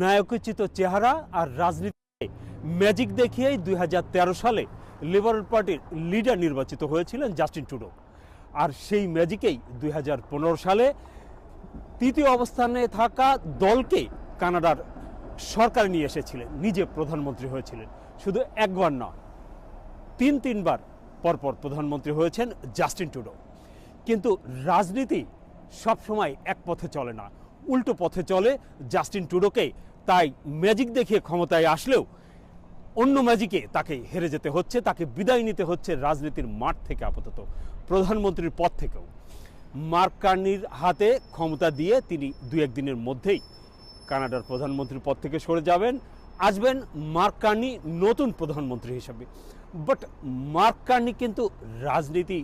নায়কোচিত চেহারা আর রাজনীতিতে ম্যাজিক দেখিয়েই দুই হাজার তেরো সালে লিবারেল পার্টির লিডার নির্বাচিত হয়েছিলেন জাস্টিন টুডো আর সেই ম্যাজিকেই দুই হাজার পনেরো সালে তৃতীয় অবস্থানে থাকা দলকে কানাডার সরকার নিয়ে এসেছিলেন, নিজে প্রধানমন্ত্রী হয়েছিলেন। শুধু একবার নয়, তিন তিনবার পরপর প্রধানমন্ত্রী হয়েছেন জাস্টিন টুডো কিন্তু রাজনীতি সবসময় এক পথে চলে না উল্টো পথে চলে জাস্টিন টুডোকে তাই ম্যাজিক দেখিয়ে ক্ষমতায় আসলেও অন্য ম্যাজিকে তাকে হেরে যেতে হচ্ছে, তাকে বিদায় নিতে হচ্ছে রাজনীতির মাঠ থেকে আপাতত, প্রধানমন্ত্রীর পদ থেকেও। মার্ক কার্নির হাতে ক্ষমতা দিয়ে তিনি দু একদিনের মধ্যেই কানাডার প্রধানমন্ত্রীর পদ থেকে সরে যাবেন, আসবেন মার্ক কার্নি নতুন প্রধানমন্ত্রী হিসাবে। বাট মার্ক কার্নি কিন্তু রাজনীতি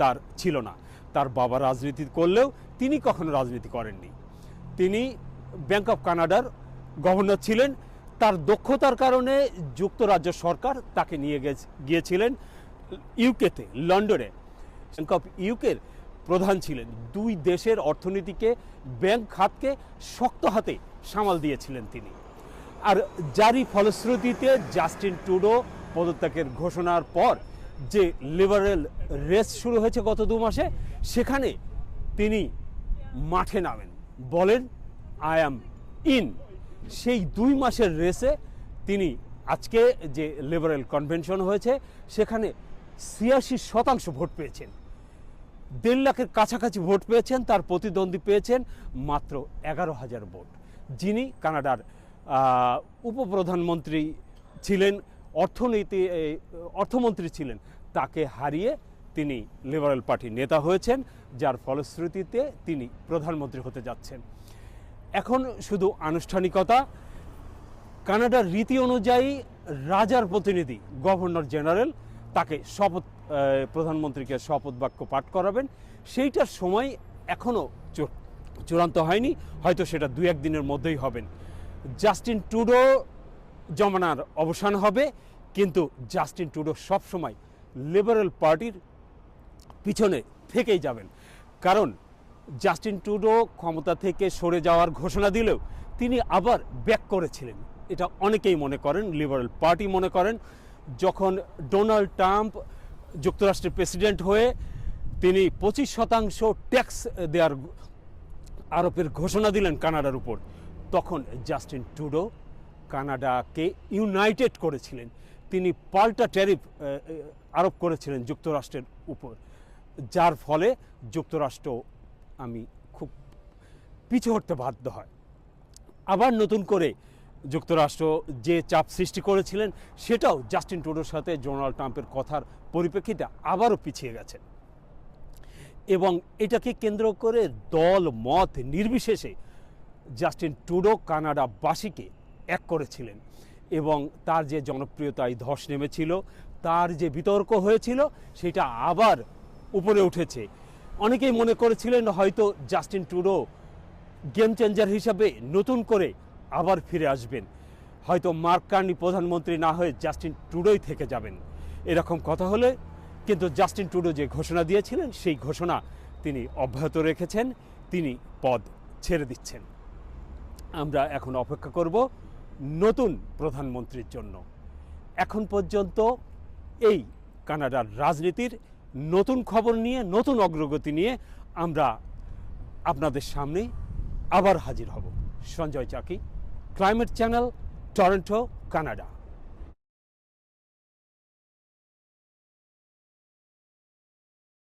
তার ছিল না, তার বাবা রাজনীতি করলেও তিনি কখনো রাজনীতি করেননি। তিনি ব্যাংক অফ কানাডার গভর্নর ছিলেন। তার দক্ষতার কারণে যুক্তরাজ্য সরকার তাকে নিয়ে গিয়েছিলেন ইউকেতে লন্ডনে ব্যাংক অফ ইউকের প্রধান ছিলেন। দুই দেশের অর্থনীতিকে, ব্যাংক খাতকে শক্ত হাতে সামাল দিয়েছিলেন তিনি। আর জারি ফলশ্রুতিতে জাস্টিন টুডো পদত্যাগের ঘোষণার পর যে লিবারেল রেস শুরু হয়েছে গত দু মাসে, সেখানে তিনি মাঠে নামেন। বলেন আই অ্যাম ইন সেই দুই মাসের রেসে তিনি আজকে যে লিবারেল কনভেনশন হয়েছে, সেখানে ছিয়াশি শতাংশ ভোট পেয়েছেন। দেড় লাখের কাছাকাছি ভোট পেয়েছেন, তার প্রতিদ্বন্দ্বী পেয়েছেন মাত্র এগারো হাজার ভোট। যিনি কানাডার উপপ্রধানমন্ত্রী ছিলেন, অর্থনীতি অর্থমন্ত্রী ছিলেন, তাকে হারিয়ে তিনি লিবারেল পার্টির নেতা হয়েছেন, যার ফলশ্রুতিতে তিনি প্রধানমন্ত্রী হতে যাচ্ছেন। এখন শুধু আনুষ্ঠানিকতা, কানাডার রীতি অনুযায়ী রাজার প্রতিনিধি গভর্নর জেনারেল তাকে শপথ প্রধানমন্ত্রীকে শপথ বাক্য পাঠ করাবেন। সেইটার সময় এখনও চূড়ান্ত হয়নি, হয়তো সেটা দু একদিনের মধ্যেই হবেন। জাস্টিন টুডো জমানার অবসান হবে, কিন্তু জাস্টিন টুডো সবসময় লিবারেল পার্টির পিছনে থেকেই যাবেন। কারণ জাস্টিন টুডো ক্ষমতা থেকে সরে যাওয়ার ঘোষণা দিলেও তিনি আবার ব্যাক করেছিলেন। এটা অনেকেই মনে করেন লিবারেল পার্টি মনে করেন। যখন ডোনাল্ড ট্রাম্প যুক্তরাষ্ট্রের প্রেসিডেন্ট হয়ে তিনি পঁচিশ শতাংশ ট্যাক্স দেওয়ার আরোপের ঘোষণা দিলেন কানাডার উপর, তখন জাস্টিন টুডো কানাডাকে ইউনাইটেড করেছিলেন। তিনি পাল্টা ট্যারিফ আরোপ করেছিলেন যুক্তরাষ্ট্রের উপর। যার ফলে যুক্তরাষ্ট্র আমি খুব পিছু হটতে বাধ্য হয়। আবার নতুন করে যুক্তরাষ্ট্র যে চাপ সৃষ্টি করেছিলেন, সেটাও জাস্টিন টুডোর সাথে ডোনাল্ড ট্রাম্পের কথার পরিপ্রেক্ষিতে আবারও পিছিয়ে গেছে। এবং এটাকে কেন্দ্র করে দল মত নির্বিশেষে জাস্টিন টুডো কানাডাবাসীকে এক করেছিলেন এবং তার যে জনপ্রিয়তায় ধস নেমেছিল, তার যে বিতর্ক হয়েছিল, সেটা আবার উপরে উঠেছে। অনেকেই মনে করেছিলেন হয়তো জাস্টিন টুডো গেম চেঞ্জার হিসাবে নতুন করে আবার ফিরে আসবেন। হয়তো মার্ক কার্নি প্রধানমন্ত্রী না হয়ে জাস্টিন টুডোই থেকে যাবেন। এরকম কথা হলে কিন্তু জাস্টিন টুডো যে ঘোষণা দিয়েছিলেন, সেই ঘোষণা তিনি অব্যাহত রেখেছেন, তিনি পদ ছেড়ে দিচ্ছেন। আমরা এখন অপেক্ষা করব নতুন প্রধানমন্ত্রীর জন্য। এখন পর্যন্ত এই কানাডার রাজনীতির নতুন খবর নিয়ে, নতুন অগ্রগতি নিয়ে আমরা আপনাদের সামনে আবার হাজির হব। Sanjay Chaki climate channel Toronto Canada